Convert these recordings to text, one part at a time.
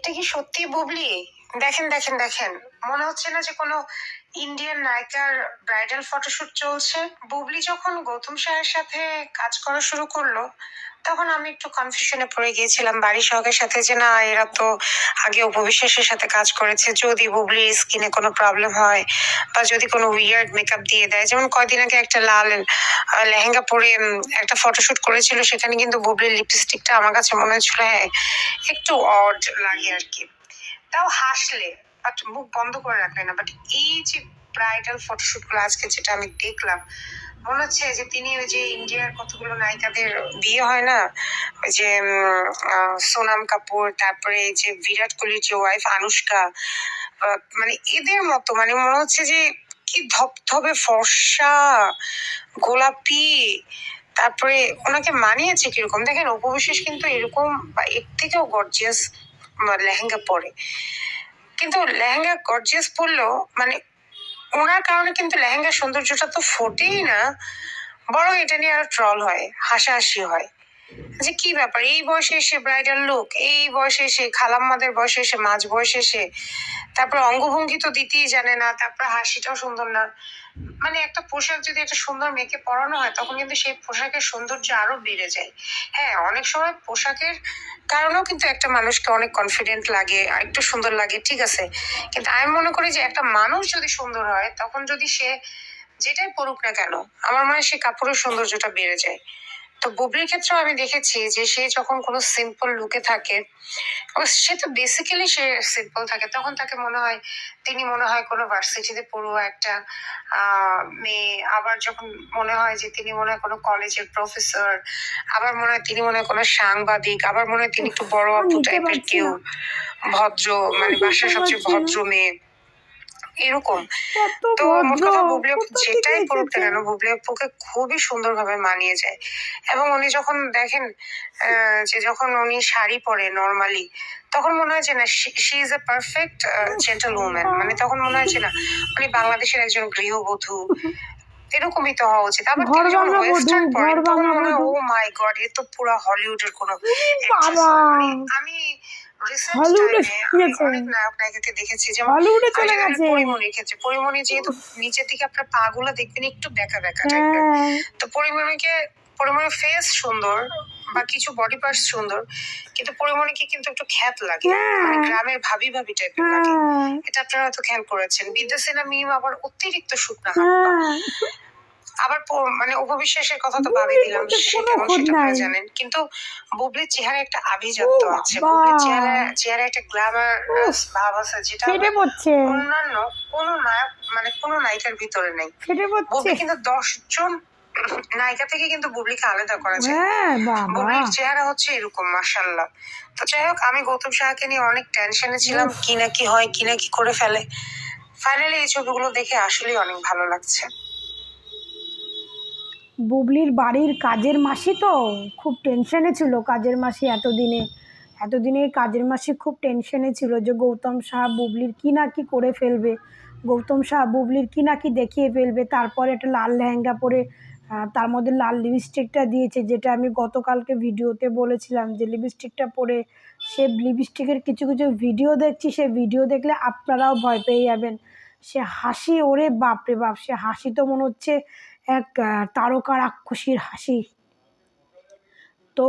এটা কি সত্যি বুবলি? দেখেন দেখেন দেখেন। মনে হচ্ছে না যে কোনো ইন্ডিয়ান নায়িকার ব্রাইডাল ফটোশুট চলছে। বুবলি যখন গৌতম শাহের সাথে কাজ করা শুরু করল, তখন আমি একটু কনফিউশনে পড়ে গিয়েছিলাম বাড়ি সহকের সাথে যে, না, এরা তো আগে উপবিশ্বাসের সাথে কাজ করেছে। যদি বুবলির স্কিনে কোনো প্রবলেম হয় বা যদি কোনো উইয়ার্ড মেকআপ দিয়ে দেয়। যেমন কয়দিন আগে একটা লাল লেহেঙ্গা পরে একটা ফটোশুট করেছিল, সেখানে কিন্তু বুবলির লিপস্টিকটা আমার কাছে মনে হচ্ছিল হ্যাঁ একটু অড লাগে আর কি। তাও হাসলে। বাট মুখ বন্ধ করে রাখলে না। বাট এই যে ব্রাইডাল ফটোশুটগুলো আজকে যেটা আমি দেখলাম, মনে হচ্ছে যে তিনি ওই যে ইন্ডিয়ার কতগুলো নায়িকাদের বিয়ে হয় না? যে সোনাম কাপুর, তারপরে যে বিরাট কোহলির যে ওয়াইফ আনুষ্কা মানে এদের মতো মানে মনে হচ্ছে যে কি ধপধপে ফর্সা, গোলাপি, তারপরে ওনাকে মানিয়েছে কীরকম? দেখেন উপবিশেষ কিন্তু এরকম বা এর থেকেও গর্জিয়াস লেহেঙ্গা পরে। কিন্তু লেহেঙ্গা গর্জিয়াস পরলেও মানে ওনার কারণে কিন্তু লেহেঙ্গার সৌন্দর্যটা তো ফোটেই না, বরং এটা নিয়ে আরও ট্রল হয়, হাসাহাসি হয়। যে কি ব্যাপার? এই বয়সে এসে ব্রাইডাল লুক এই বয়সে এসে, খালাম্মাদের বয়সে এসে, মাঝ বয়সে এসে, তারপর অঙ্গভঙ্গি তো দিতেই জানে না, তারপর হাসিটাও সুন্দর না। মানে একটা পোশাক যদি একটা সুন্দর মেয়েকে পরানো হয়, তখন কিন্তু সেই পোশাকের সৌন্দর্য আরও বেড়ে যায়। হ্যাঁ অনেক সময় পোশাকের কারণেও কিন্তু একটা মানুষকে অনেক কনফিডেন্ট লাগে একটু সুন্দর লাগে, ঠিক আছে? কিন্তু আমি মনে করি যে একটা মানুষ যদি সুন্দর হয়, তখন যদি সে যেটাই পড়ুক না কেন, আমার মনে হয় সে কাপড়ের সৌন্দর্যটা বেড়ে যায়। তো বুবলির ক্ষেত্রেও আমি দেখেছি যে সে যখন কোনো সিম্পল লুকে থাকে সে তো বেসিক্যালি সে সিম্পল থাকে। তখন তাকে মনে হয় তিনি মনে হয় কোনো ভার্সিটিতে পড়ুয়া একটা আহ, মেয়ে। আবার যখন মনে হয় যে তিনি মনে হয় কোনো কলেজের প্রফেসর আবার মনে হয় তিনি মনে হয় কোনো সাংবাদিক আবার মনে হয় তিনি একটু বড় আপু টাইপের কেউ ভদ্র মানে বাসার সবচেয়ে ভদ্র মেয়ে। এরকম। তো মোট কথা বুবলি যেটাই করুক না কেন বুবলি আপুকে খুবই সুন্দরভাবে মানিয়ে যায়। এবং উনি যখন দেখেন যে যখন উনি শাড়ি পরে নর্মালি তখন মনে হয় যে না she is a perfect gentle woman মানে তখন মনে হয় যে না উনি বাংলাদেশের একজন গৃহবধূ। এরকমই তো হওয়া উচিত। আবার তিনি যখন ওয়েস্টার্ন পরেন তখন মনে হয় ও মাই গড এ তো পুরো হলিউডের কোনো। মানে আমি অনেক নায়ক নায়িকাকে দেখেছি যেমন হলিউডে চলে গেছে। পরিমণির ক্ষেত্রে পরিমণি যেহেতু নিচের দিকে আপনার পা গুলো দেখবেন একটু বেঁকা বেঁকা টাইপের হ্যাঁ। তো পরিমণিকে পরিমণির ফেস সুন্দর বা কিছু বডি পার্টস সুন্দর কিন্তু পরিমণিকে কিন্তু একটু খ্যাত লাগে। হ্যাঁ। মানে গ্রামের ভাবি ভাবি টাইপের লাগে। হ্যাঁ এটা আপনারা হয়তো খেয়াল করেছেন। বিদ্যাসেনা মিম আবার অতিরিক্ত শুকনা হাত আবার মানে উপবিশ্বাসের কথা তো বাদই দিলাম সেটা আপনারা জানেন। কিন্তু বুবলির চেহারা একটা আভিজাত্য আছে। বুবলির চেহারা চেহারা একটা গ্ল্যামার ভাব আছে যেটা অন্যান্য কোনো নায়ক মানে কোনো নায়িকার ভিতরে নেই। বুবলি কিন্তু দশ জন নায়িকা থেকে কিন্তু বুবলিকে আলাদা করা যায়। হ্যাঁ বুবলির চেহারা হচ্ছে এরকম মাসাল্লাহ তো যাই হোক আমি গৌতম সাহাকে নিয়ে অনেক টেনশনে ছিলাম কি না কি হয় কি না কি করে ফেলে। ফাইনালি এই ছবিগুলো দেখে আসলেই অনেক ভালো লাগছে। বুবলির বাড়ির কাজের মাসি তো? খুব টেনশনে ছিল কাজের মাসি এতদিনে। এতদিনে কাজের মাসি খুব টেনশনে ছিল যে গৌতম শাহ বুবলির কি না কি করে ফেলবে। গৌতম শাহ বুবলির কি না কি দেখিয়ে ফেলবে। তারপরে একটা লাল লেহেঙ্গা পরে তার মধ্যে লাল লিপস্টিকটা দিয়েছে, যেটা আমি গতকালকে ভিডিওতে বলেছিলাম যে লিপস্টিকটা পরে সে লিপস্টিকের কিছু কিছু ভিডিও দেখছি। সে ভিডিও দেখলে আপনারাও ভয় পেয়ে যাবেন। সে হাসি, ওরে বাপরে বাপ! সে হাসি তো মনে হচ্ছে এক তারকা রাক্ষসীর হাসি। তো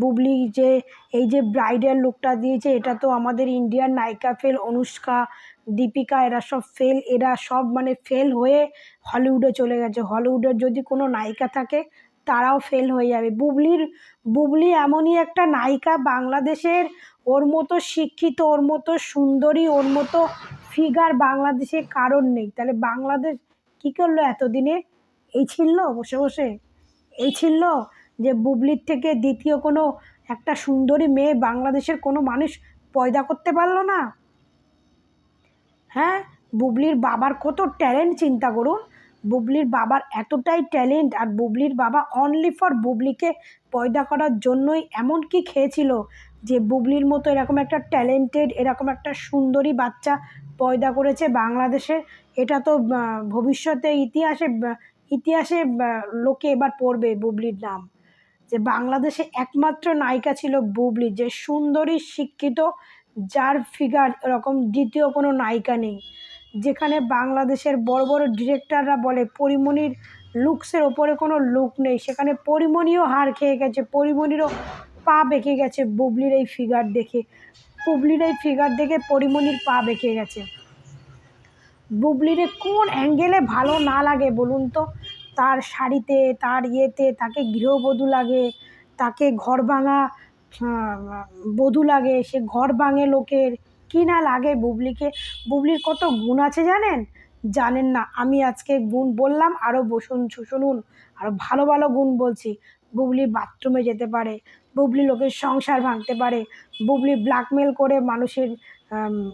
বুবলি যে, এই যে ব্রাইডাল লুকটা দিয়েছে, এটা তো আমাদের ইন্ডিয়ান নায়িকা ফেল, অনুষ্কা, দীপিকা, এরা সব ফেল, এরা সব মানে ফেল হয়ে হলিউডে চলে গেছে। হলিউডের যদি কোনো নায়িকা থাকে, তারাও ফেল হয়ে যাবে। বুবলির, বুবলি এমনই একটা নায়িকা বাংলাদেশের, ওর মতো শিক্ষিত, ওর মতো সুন্দরী, ওর মতো ফিগার বাংলাদেশে কারণ নেই। তাহলে বাংলাদেশ কী করল এতদিনে? এই ছিল বসে বসে। এই ছিল যে বুবলির থেকে দ্বিতীয় কোনো একটা সুন্দরী মেয়ে বাংলাদেশের কোনো মানুষ পয়দা করতে পারল না। হ্যাঁ বুবলির বাবার কত ট্যালেন্ট চিন্তা করুন। বুবলির বাবার এতটাই ট্যালেন্ট আর বুবলির বাবা অনলি ফর বুবলিকে পয়দা করার জন্যই এমন কি খেয়েছিল যে বুবলির মতো এরকম একটা ট্যালেন্টেড, এরকম একটা সুন্দরী বাচ্চা পয়দা করেছে বাংলাদেশে। এটা তো ভবিষ্যতে ইতিহাসে ইতিহাসে লোকে এবার পড়বে বুবলির নাম। যে বাংলাদেশে একমাত্র নায়িকা ছিল বুবলি, যে সুন্দরী, শিক্ষিত, যার ফিগার এরকম দ্বিতীয় কোনো নায়িকা নেই। যেখানে বাংলাদেশের বড় বড় ডিরেক্টররা বলে পরিমণির লুকসের ওপরে কোনো লুক নেই। সেখানে পরিমণিও হার খেয়ে গেছে, পরিমণিরও পা বেঁকে গেছে বুবলির এই ফিগার দেখে। বুবলির এই ফিগার দেখে পরিমণির পা বেঁকে গেছে। বুবলিরে কোন অ্যাঙ্গেলে ভালো না লাগে বলুন তো? তার শাড়িতে, তার ইয়েতে তাকে গৃহবধূ লাগে, তাকে ঘর ভাঙা বধূ লাগে, সে ঘর ভাঙে লোকের। কি না লাগে বুবলিকে? বুবলির কত গুণ আছে জানেন? জানেন না, আমি আজকে গুণ বললাম আরও বসুন শুনুন আরও ভালো ভালো গুণ বলছি। বুবলি বাথরুমে যেতে পারে, বুবলি লোকের সংসার ভাঙতে পারে, বুবলি ব্ল্যাকমেল করে মানুষের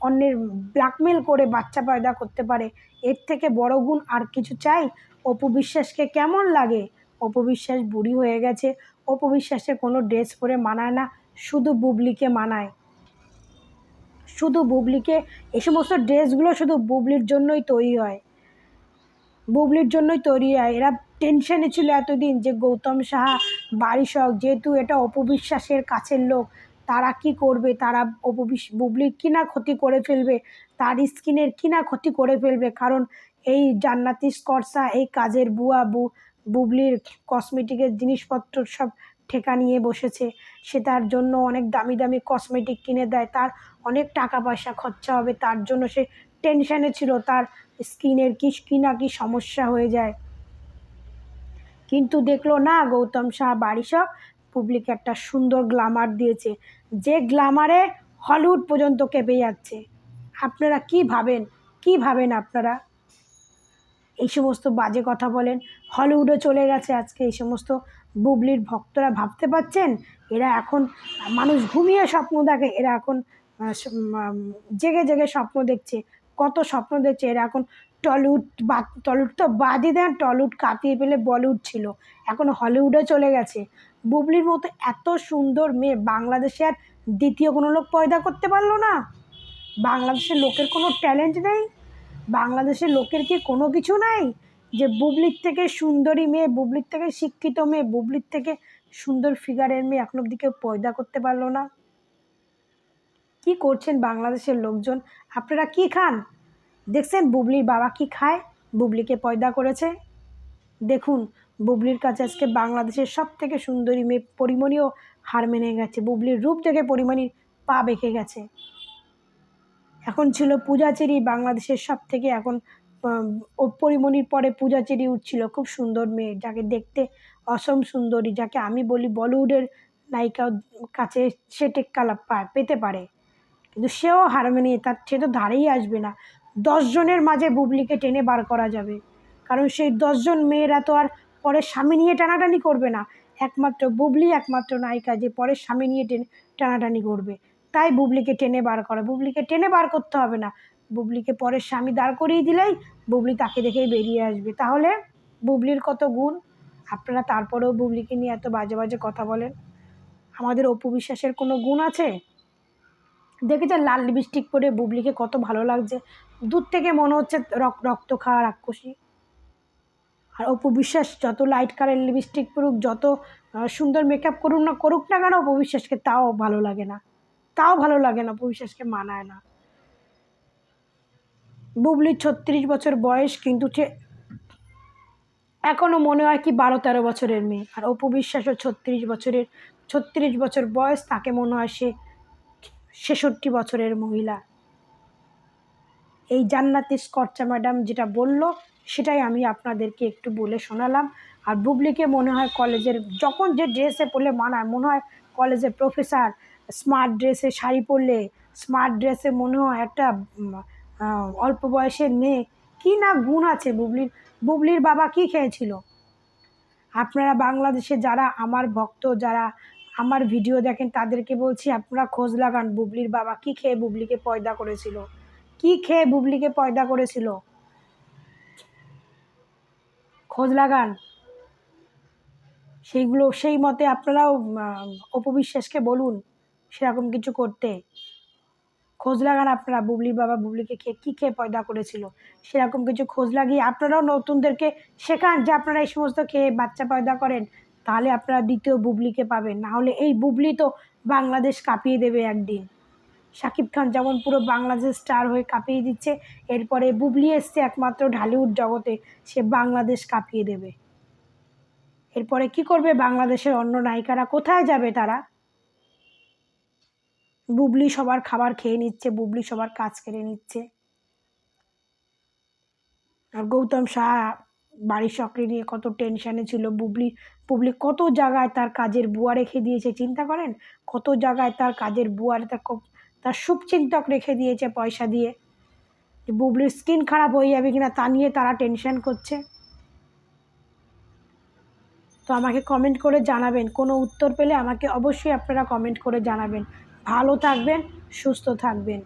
অন্যের ব্ল্যাকমেল করে বাচ্চা পয়দা করতে পারে। এর থেকে বড় গুণ আর কিছু চাই? অপু বিশ্বাসকে কেমন লাগে? অপু বিশ্বাস বুড়ি হয়ে গেছে। অপু বিশ্বাসে কোনো ড্রেস পরে মানায় না, শুধু বুবলিকে মানায়। শুধু বুবলিকে, এ সমস্ত ড্রেসগুলো শুধু বুবলির জন্যই তৈরি হয়। বুবলির জন্যই তৈরি হয়। এরা টেনশনে ছিল এতদিন যে গৌতম সাহা বারিশক যেহেতু এটা অপবিশ্বাসের কাছের লোক। তারা কি করবে? তারা বুবলির কি না ক্ষতি করে ফেলবে? তার স্কিনের কি না ক্ষতি করে ফেলবে? কারণ এই জান্নাতি স্কর্সা এই কাজের বুয়া বু, বুবলির কসমেটিকের জিনিসপত্র সব ঠেকা নিয়ে বসেছে। সে তার জন্য অনেক দামি দামি কসমেটিক কিনে দেয়। তার অনেক টাকা পয়সা খরচা হবে। তার জন্য সে টেনশানে ছিল। তার স্কিনের কি কি না কি সমস্যা হয়ে যায়। কিন্তু দেখল, না, গৌতম শাহ বারিশক পুবলিকে একটা সুন্দর গ্লামার দিয়েছে। যে গ্লামারে হলিউড পর্যন্ত কেঁপে যাচ্ছে। আপনারা কি ভাবেন? কি ভাবেন আপনারা? এই সমস্ত বাজে কথা বলেন। হলিউডে চলে গেছে আজকে। এই সমস্ত বুবলির ভক্তরা ভাবতে পারছেন? এরা এখন মানুষ ঘুমিয়ে স্বপ্ন দেখে। এরা এখন জেগে জেগে স্বপ্ন দেখছে। কত স্বপ্ন দেখছে। এরা এখন টলিউড বা, টলিউড তো বাদই দেন, টলিউড কাঁপিয়ে পেলে বলিউড ছিল। এখন হলিউডে চলে গেছে। বুবলির মতো এত সুন্দর মেয়ে বাংলাদেশে আর দ্বিতীয় কোনো লোক পয়দা করতে পারল না। বাংলাদেশের লোকের কোনো ট্যালেন্ট নেই। বাংলাদেশের লোকের কি কোনো কিছু নাই? যে বুবলির থেকে সুন্দরী মেয়ে, বুবলির থেকে শিক্ষিত মেয়ে, বুবলির থেকে সুন্দর ফিগারের মেয়ে এখন অব্দি কেউ পয়দা করতে পারল না। কি করছেন বাংলাদেশের লোকজন? আপনারা কি খান? দেখছেন বুবলির বাবা কি খায়? বুবলিকে পয়দা করেছে। দেখুন, বুবলির কাছে আজকে বাংলাদেশের সব থেকে সুন্দরী মেয়ে পরিমণিও হার মেনে গেছে। বুবলির রূপ দেখে পরিমণির পা বেঁকে গেছে। এখন ছিল পূজাচেরি, বাংলাদেশের সব থেকে এখন ও পরিমণির পরে পূজাচেরি উঠছিল। খুব সুন্দর মেয়ে, যাকে দেখতে অসম সুন্দরী, যাকে আমি বলি বলিউডের নায়িকার কাছে সে টেক্কালাপ পায় পেতে পারে। কিন্তু সেও হার তার সে তো ধারেই আসবে না। দশজনের মাঝে বুবলিকে টেনে বার করা যাবে। কারণ সেই দশজন মেয়েরা তো আর পরে স্বামী নিয়ে টানাটানি করবে না। একমাত্র বুবলি, একমাত্র নায়িকা যে পরে স্বামী নিয়ে টেনে, টানাটানি করবে। তাই বুবলিকে টেনে বার করা। বুবলিকে টেনে বার করতে হবে না। বুবলিকে পরে স্বামী দাঁড় করিয়ে দিলেই বুবলি তাকে দেখেই বেরিয়ে আসবে। তাহলে বুবলির কত গুণ? আপনারা তারপরেও বুবলিকে নিয়ে এত বাজে বাজে কথা বলেন? আমাদের অপু বিশ্বাসের কোনো গুণ আছে? দেখেছেন লাল লিপস্টিক পরে বুবলিকে কত ভালো লাগছে। দূর থেকে মনে হচ্ছে রক, রক্ত খাওয়া রাক্ষসী। আর অপু বিশ্বাস, যত লাইট কালার লিপস্টিক পরুক, যত সুন্দর মেকআপ করুক না করুক না কেন, অপু বিশ্বাসকে তাও ভালো লাগে না। তাও ভালো লাগে না, অপু বিশ্বাসকে মানায় না। বুবলির ছত্রিশ বছর বয়স, কিন্তু সে এখনও মনে হয় কি বারো তেরো বছরের মেয়ে। আর অপু বিশ্বাসও ছত্রিশ বছরের, ছত্রিশ বছর বয়স, তাকে মনে হয় সে ছেষট্টি বছরের মহিলা। এই জান্নাতি স্কর্চা ম্যাডাম যেটা বলল, সেটাই আমি আপনাদেরকে একটু বলে শোনালাম। আর বুবলিকে মনে হয় কলেজের, যখন যে ড্রেসে পরলে মানায়, মনে হয় কলেজের প্রফেসর স্মার্ট ড্রেসে শাড়ি পরলে স্মার্ট ড্রেসে মনে হয় একটা অল্প বয়সের মেয়ে। কি না গুণ আছে বুবলির। বুবলির বাবা কি খেয়েছিল? আপনারা বাংলাদেশে যারা, আমার ভক্ত যারা আমার ভিডিও দেখেন, তাদেরকে বলছি, আপনারা খোঁজ লাগান, বুবলির বাবা কি খেয়ে বুবলিকে পয়দা করেছিল? কি খেয়ে বুবলিকে পয়দা করেছিল? খোঁজ লাগান। সেইগুলো, সেই মতে আপনারাও অপবিশ্বাসকে বলুন সেরকম কিছু করতে। খোঁজ লাগান আপনারা, বুবলির বাবা বুবলিকে খেয়ে কী খেয়ে পয়দা করেছিল? সেরকম কিছু খোঁজ লাগিয়ে আপনারাও নতুনদেরকে শেখান যে আপনারা এই সমস্ত খেয়ে বাচ্চা পয়দা করেন। তাহলে আপনারা দ্বিতীয় বুবলিকে পাবেন। না হলে এই বুবলি তো বাংলাদেশ কাঁপিয়ে দেবে একদিন। শাকিব খান যেমন পুরো বাংলাদেশ স্টার হয়ে কাঁপিয়ে দিচ্ছে, এরপরে বুবলি এসছে একমাত্র ঢালিউড জগতে, সে বাংলাদেশ কাঁপিয়ে দেবে। এরপরে কি করবে বাংলাদেশের অন্য নায়িকারা? কোথায় যাবে তারা? বুবলি সবার খাবার খেয়ে নিচ্ছে, বুবলি সবার কাজ কেড়ে নিচ্ছে। আর গৌতম শাহ বাড়ির চাকরি নিয়ে কত টেনশানে ছিল, বুবলি বুবলি কত জায়গায় তার কাজের বুয়া রেখে দিয়েছে, চিন্তা করেন? কত জায়গায় তার কাজের বুয়ার তার তার শুভচিন্তক রেখে দিয়েছে পয়সা দিয়ে। বুবলির স্কিন খারাপ হয়ে যাবে কিনা তা নিয়ে তারা টেনশন করছে। তো আমাকে কমেন্ট করে জানাবেন, কোনো উত্তর পেলে আমাকে অবশ্যই আপনারা কমেন্ট করে জানাবেন। ভালো থাকবেন, সুস্থ থাকবেন।